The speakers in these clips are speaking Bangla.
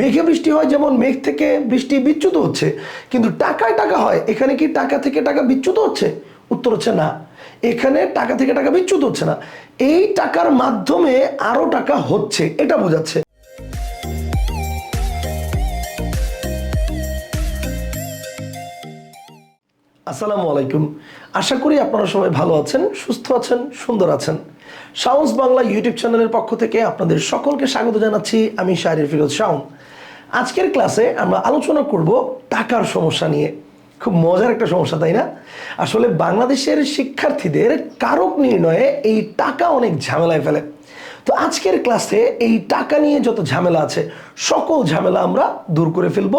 মেঘে বৃষ্টি হয়, যেমন মেঘ থেকে বৃষ্টি বিচ্যুত হচ্ছে, কিন্তু টাকায় টাকা হয়, এখানে কি টাকা থেকে টাকা বিচ্যুত হচ্ছে? উত্তর হচ্ছে না। এখানে টাকা থেকে টাকা বিচ্যুত হচ্ছে না। এই টাকার মাধ্যমে আরও টাকা হচ্ছে, এটা বোঝাচ্ছে। আসসালামু আলাইকুম। আশা করি আপনারা সবাই ভালো আছেন, সুস্থ আছেন, সুন্দর আছেন। সাউন্স বাংলা ইউটিউব চ্যানেলের পক্ষ থেকে আপনাদের সকলকে স্বাগত জানাচ্ছি আমি শাহরির ফিরোজ শাউন আজকের ক্লাসে আমরা আলোচনা করব টাকার সমস্যা নিয়ে। খুব মজার একটা সমস্যা, তাই না? আসলে বাংলাদেশের শিক্ষার্থীদের কারক নির্ণয়ে এই টাকা অনেক ঝামেলায় ফেলে। তো আজকের ক্লাসে এই টাকা নিয়ে যত ঝামেলা আছে, সকল ঝামেলা আমরা দূর করে ফেলব।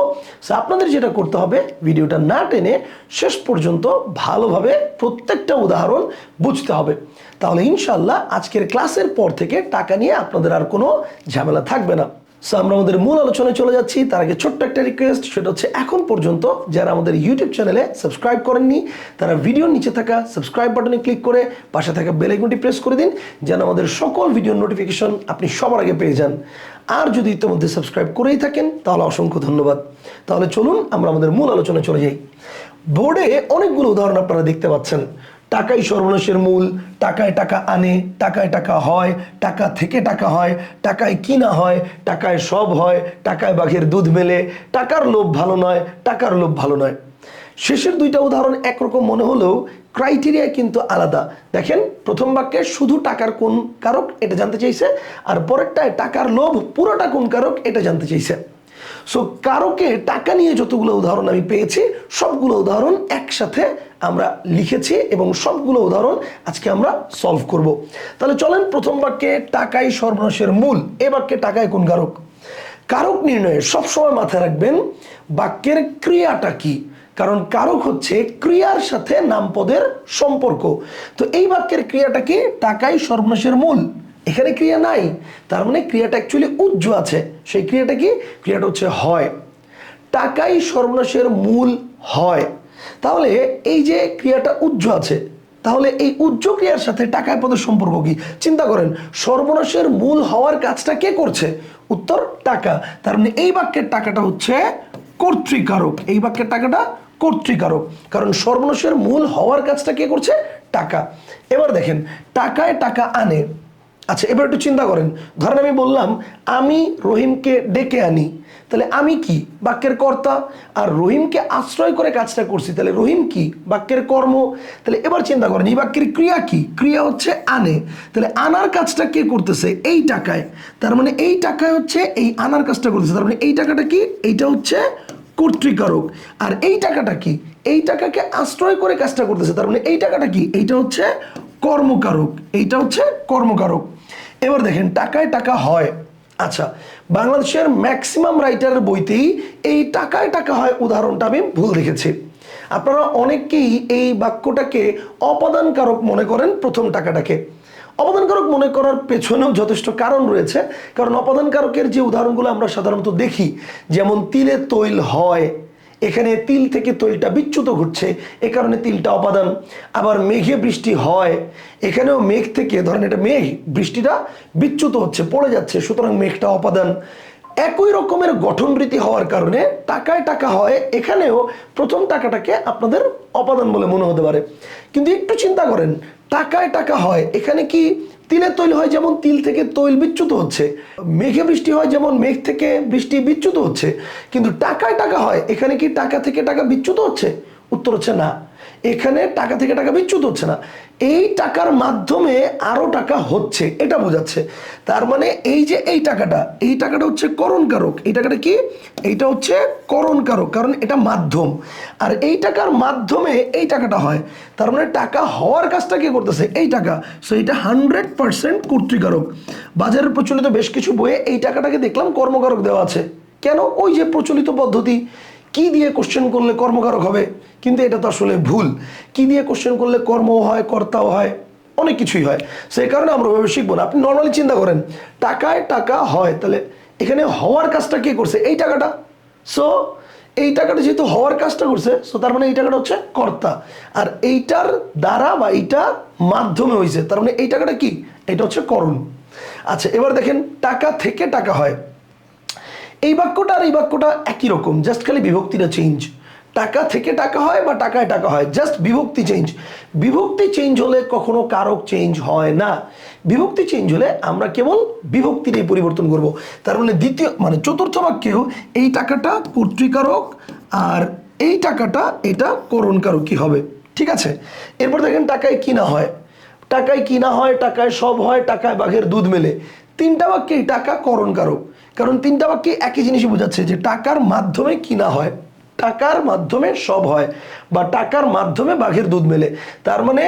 সো আপনাদের যেটা করতে হবে, ভিডিওটা না টেনে শেষ পর্যন্ত ভালোভাবে প্রত্যেকটা উদাহরণ বুঝতে হবে। তাহলে ইনশাল্লাহ আজকের ক্লাসের পর থেকে টাকা নিয়ে আপনাদের আর কোনো ঝামেলা থাকবে না। সো আমরা আমাদের মূল আলোচনায় চলে যাচ্ছি। তার আগে ছোট্ট একটা রিকোয়েস্ট সেটা হচ্ছে এখন পর্যন্ত যারা আমাদের ইউটিউব চ্যানেলে সাবস্ক্রাইব করেননি, তারা ভিডিওর নিচে থাকা সাবস্ক্রাইব বাটনে ক্লিক করে পাশে থাকা বেল আইকনটি প্রেস করে দিন, যেন আমাদের সকল ভিডিওর নোটিফিকেশন আপনি সবার আগে পেয়ে যান। আর যদি ইতিমধ্যে সাবস্ক্রাইব করেই থাকেন, তাহলে অসংখ্য ধন্যবাদ। তাহলে চলুন আমরা আমাদের মূল আলোচনায় চলে যাই। বোর্ডে অনেকগুলো উদাহরণ আপনারা দেখতে পাচ্ছেন। টাকাই সর্বনাশের মূল, টাকায় টাকা আনে, টাকায় টাকা হয়, টাকা থেকে টাকা হয়, টাকায় কিনা হয়, টাকায় সব হয়, টাকায় বাঘের দুধ মেলে, টাকার লোভ ভালো নয়, টাকার লোভ ভালো নয়। শেষের দুইটা উদাহরণ একরকম মনে হলেও ক্রাইটেরিয়া কিন্তু আলাদা। দেখেন, প্রথম বাক্যে শুধু টাকার কোন কারক এটা জানতে চাইছে, আর পরেরটায় টাকার লোভ পুরোটা কোন কারক এটা জানতে চাইছে। সো কারকে টাকা নিয়ে যতগুলো উদাহরণ আমি পেয়েছি, সবগুলো উদাহরণ একসাথে আমরা লিখেছি এবং সবগুলো উদাহরণ আজকে আমরা সলভ করব। তাহলে চলেন প্রথম বাক্যে টাকাই সর্বনাশের মূল। এ বাক্যে টাকায় কোন কারক? কারক নির্ণয়ে সবসময় মাথায় রাখবেন, বাক্যের ক্রিয়াটা কি? কারণ কারক হচ্ছে ক্রিয়ার সাথে নামপদের সম্পর্ক। তো এই বাক্যের ক্রিয়াটা কি? টাকাই সর্বনাশের মূল। এখানে ক্রিয়া নাই। তার মানে ক্রিয়াটা অ্যাকচুয়ালি উজ্জ আছে। সেই ক্রিয়াটা কি? ক্রিয়াটা হচ্ছে হয়। টাকাই সর্বনাশের মূল হয়। তাহলে এই যে ক্রিয়াটা উজ্জ আছে, তাহলে এই উজ্জ ক্রিয়ার সাথে টাকায় পদের সম্পর্ক কি? চিন্তা করেন, সর্বনাশের মূল হওয়ার কাজটা কে করছে? উত্তর, টাকা। তার মানে এই বাক্যের টাকাটা হচ্ছে কর্তৃকারক। এই বাক্যের টাকাটা কর্তৃকারক। কারণ সর্বনাশের মূল হওয়ার কাজটা কে করছে? টাকা। এবার দেখেন, টাকায় টাকা আনে। আচ্ছা এবার একটু চিন্তা করেন। ধরেন আমি বললাম, আমি রহিমকে ডেকে আনি, তাহলে আমি কি বাক্যের কর্তা? আর রহিমকে আশ্রয় করে কাজটা করছি, তাহলে রহিম কি বাক্যের কর্ম? তাহলে এবার চিন্তা করেন, এই বাক্যের ক্রিয়া কি? ক্রিয়া হচ্ছে আনে। তাহলে আনার কাজটা কে করতেছে? এই টাকায়। তার মানে এই টাকায় হচ্ছে এই আনার কাজটা করতেছে। তার মানে এই টাকাটা কি? এইটা হচ্ছে কর্তৃকারক। আর এই টাকাটা কি? এই টাকাকে আশ্রয় করে কাজটা করতেছে। তার মানে এই টাকাটা কি? এইটা হচ্ছে কর্মকারক, এইটা হচ্ছে কর্মকারক। এবার দেখেন, টাকায় টাকা হয়। আচ্ছা বাংলাদেশের ম্যাক্সিমাম রাইটারের বইতেই এই টাকায় টাকা হয় উদাহরণটা আমি ভুল দেখেছি। আপনারা অনেকেই এই বাক্যটাকে অপাদানকারক মনে করেন প্রথম টাকাটাকে। অপাদানকারক মনে করার পেছনেও যথেষ্ট কারণ রয়েছে। কারণ অপাদানকারকের যে উদাহরণগুলো আমরা সাধারণত দেখি, যেমন তিলে তৈল হয় এখানে তিল থেকে তৈলটা বিচ্যুত ঘটছে এ কারণে তিলটা অপাদান আবার মেঘে বৃষ্টি হয়, এখানেও মেঘ থেকে, ধরেন এটা মেঘ, বৃষ্টিটা বিচ্যুত হচ্ছে, পড়ে যাচ্ছে, সুতরাং মেঘটা অপাদান একই রকমের গঠন হওয়ার কারণে টাকায় টাকা হয়, এখানেও প্রথম টাকাটাকে আপনাদের অপাদান বলে মনে হতে পারে। কিন্তু একটু চিন্তা করেন, টাকায় টাকা হয়, এখানে কি তিলের তৈল হয় যেমন তিল থেকে তৈল বিচ্যুত হচ্ছে, মেঘে বৃষ্টি হয় যেমন মেঘ থেকে বৃষ্টি বিচ্যুত হচ্ছে, কিন্তু টাকায় টাকা হয়, এখানে কি টাকা থেকে টাকা বিচ্যুত হচ্ছে? উত্তর হচ্ছে না। এখানে টাকা থেকে টাকা বিচ্যুত হচ্ছে না। এই টাকার মাধ্যমে আরও টাকা হচ্ছে, এটা বোঝাচ্ছে। তার মানে এই যে এই টাকাটা এই টাকাটা হচ্ছে করণকারক। এই টাকাটা কি? এইটা হচ্ছে করণকারক, কারণ এটা মাধ্যম। আর এই টাকার মাধ্যমে এই টাকাটা হয়। তার মানে টাকা হওয়ার কাজটা কে করতেছে? এই টাকা। সো এটা হান্ড্রেড পার্সেন্ট কর্তৃকারক। বাজারের প্রচলিত বেশ কিছু বইয়ে এই টাকাটাকে দেখলাম কর্মকারক দেওয়া আছে। কেন? ওই যে প্রচলিত পদ্ধতি। কি দিয়ে কোশ্চেন করলে কর্মকারক হবে? কিন্তু এটা তো আসলে ভুল। কি দিয়ে কোশ্চেন করলে কর্মও হয়, কর্তাও হয়? অনেক কিছুই হয়। সেই কারণে আমরা ওইভাবে শিখব না। আপনি নর্মালি চিন্তা করেন, টাকায় টাকা হয়, তাহলে এখানে হওয়ার কাজটা কে করছে? এই টাকাটা। সো এই টাকাটা যেহেতু হওয়ার কাজটা করছে সো তার মানে এই টাকাটা হচ্ছে কর্তা। আর এইটার দ্বারা বা এইটার মাধ্যমে হয়েছে তার মানে এই টাকাটা কি? এটা হচ্ছে করণ। আচ্ছা এবার দেখেন, টাকা থেকে টাকা হয়। এই বাক্যটা আর এই বাক্যটা একই রকম জাস্ট খালি বিভক্তিটা চেঞ্জ টাকা থেকে টাকা হয় বা টাকায় টাকা হয় জাস্ট বিভক্তি চেঞ্জ বিভক্তি চেঞ্জ হলে কখনো কারক চেঞ্জ হয় না। বিভক্তি চেঞ্জ হলে আমরা কেবল বিভক্তিটাই পরিবর্তন করব। তার মানে দ্বিতীয় মানে চতুর্থ বাক্যেও এই টাকাটা কর্তৃকারক আর এই টাকাটা এটা করণকারক কি হবে? ঠিক আছে? এরপর দেখেন টাকায় কিনা হয়। টাকায় কিনা হয়, টাকায় সব হয়, টাকায় বাঘের দুধ মেলে। তিনটা বাক্যেই টাকা করণকারক। কারণ তিনটা বাক্যে একই জিনিসই বোঝাচ্ছে যে টাকার মাধ্যমে কিনা হয়, টাকার মাধ্যমে সব হয় বা টাকার মাধ্যমে বাঘের দুধ মেলে। তার মানে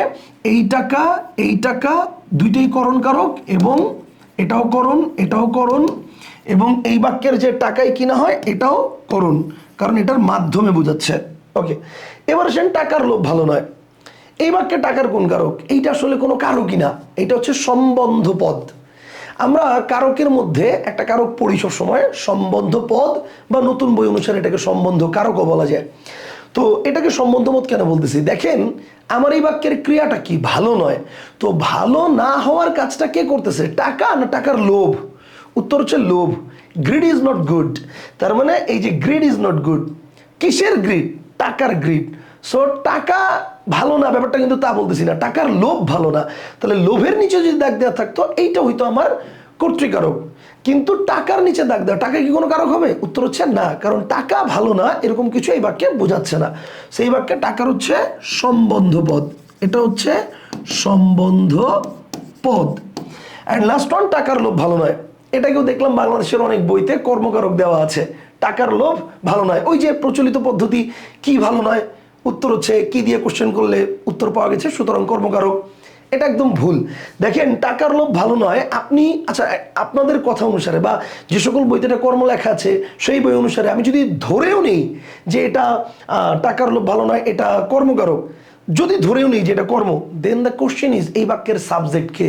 এই টাকা এই টাকা দুইটাই করণ কারক এবং এটাও করণ এটাও করণ এবং এই বাক্যের যে টাকায় কিনা হয়, এটাও করণ, কারণ এটার মাধ্যমে বোঝাচ্ছে। ওকে এবার আসেন টাকার লোভ ভালো নয়। এই বাক্যে টাকার কোন কারক এইটা আসলে কোনো কারকই না এটা হচ্ছে সম্বন্ধ পদ আমরা কারকের মধ্যে একটা কারক পড়ি সময় সম্বন্ধ পদ বা নতুন বই অনুসারে এটাকে সম্বন্ধ কারকও বলা যায়। তো এটাকে সম্বন্ধ পদ কেন বলতেছি? দেখেন, আমার এই বাক্যের ক্রিয়াটা কি? ভালো নয়। তো ভালো না হওয়ার কাজটা কে করতেছে? টাকা না টাকার লোভ? উত্তর হচ্ছে লোভ। গ্রিড ইজ নট গুড তার মানে এই যে গ্রিড ইজ নট গুড কিসের গ্রিড টাকার গ্রিড সো টাকা ভালো না, ব্যাপারটা কিন্তু তা বলতেছি না। টাকার লোভ ভালো না। তাহলে লোভের নিচে যদি দাগ দেওয়া থাকতো, এইটা হয়তো আমার কর্তৃকারক। কিন্তু টাকার নিচে দাগ দেওয়া, টাকা কি কোনো কারক হবে? উত্তর হচ্ছে না, কারণ টাকা ভালো না, এরকম কিছু এই বাক্যে বোঝাচ্ছে না। সেই বাক্যে টাকার হচ্ছে সম্বন্ধ পদ এটা হচ্ছে সম্বন্ধ পদ অ্যান্ড লাস্ট ওয়ান টাকার লোভ ভালো নয়। এটাকেও দেখলাম বাংলাদেশের অনেক বইতে কর্মকারক দেওয়া আছে। টাকার লোভ ভালো নয়। ওই যে প্রচলিত পদ্ধতি, কি ভালো নয়? উত্তর হচ্ছে, কি দিয়ে কোশ্চেন করলে উত্তর পাওয়া গেছে? সুতরাং কর্মকারক, এটা একদম ভুল। দেখেন টাকার লোভ ভালো নয়। আপনি আচ্ছা আপনাদের কথা অনুসারে বা যে সকল বইতে এটা কর্ম লেখা আছে, সেই বই অনুসারে আমি যদি ধরেও নেই যে এটা টাকার লোভ ভালো নয়, এটা কর্মকারক। যদি ধরেও নেই যে এটা কর্ম দেন দ্য কোশ্চেন ইজ এই বাক্যের সাবজেক্টকে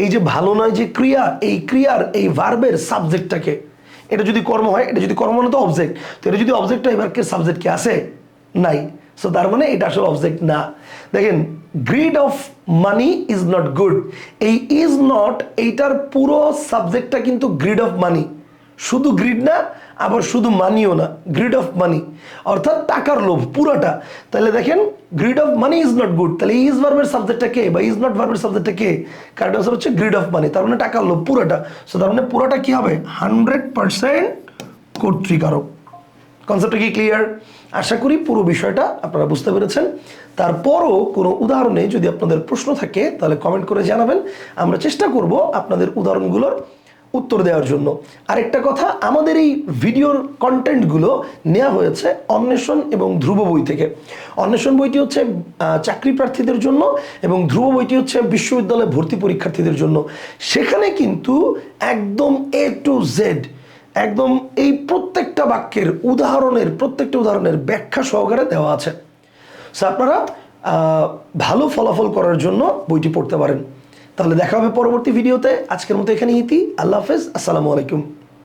এই যে ভালো নয় যে ক্রিয়া, এই ক্রিয়ার, এই ভার্বের সাবজেক্টটাকে এটা যদি কর্ম হয়, এটা যদি কর্ম না তো অবজেক্ট তো এটা যদি অবজেক্ট হয় এবার সাবজেক্ট কি আছে নাই। সো তার মানে এটা আসলে অবজেক্ট না। দেখেন greed of money is not good এই ইজ নট এইটার পুরো সাবজেক্টটা কিন্তু গ্রিড অফ মানি শুধু গ্রিড না, আবার শুধু মানিও না গ্রিড অফ মানি অর্থাৎ টাকার লোভ, পুরোটা। তাহলে দেখেন greed of money is not good তাহলে ইজ ভার্বের সাবজেক্টটা কে বা ইজ নট ভার্বের সাবজেক্টটা কে? কারেক্ট আনসার হচ্ছে গ্রিড অফ মানি তার মানে টাকার লোভ, পুরোটা। সো তার মানে পুরোটা কী হবে? হান্ড্রেড পার্সেন্ট কর্তৃকারক। কনসেপ্টটা কি ক্লিয়ার আশা করি পুরো বিষয়টা আপনারা বুঝতে পেরেছেন। তারপরও কোনো উদাহরণে যদি আপনাদের প্রশ্ন থাকে, তাহলে কমেন্ট করে জানাবেন। আমরা চেষ্টা করব আপনাদের উদাহরণগুলোর উত্তর দেওয়ার জন্য। আরেকটা কথা, আমাদের এই ভিডিওর কন্টেন্টগুলো নেওয়া হয়েছে অন্বেষণ এবং ধ্রুব বই থেকে। অন্বেষণ বইটি হচ্ছে চাকরি প্রার্থীদের জন্য এবং ধ্রুব বইটি হচ্ছে বিশ্ববিদ্যালয়ে ভর্তি পরীক্ষার্থীদের জন্য। সেখানে কিন্তু একদম এ টু জেড একদম এই প্রত্যেকটা বাক্যের উদাহরণের, প্রত্যেকটা উদাহরণের ব্যাখ্যা সহকারে দেওয়া আছে। সো আপনারা ভালো ফলাফল করার জন্য বইটি পড়তে পারেন। তাহলে দেখা হবে পরবর্তী ভিডিওতে। আজকের মতো এখানে ইতি। আল্লাহ হাফেজ। আসসালামু আলাইকুম।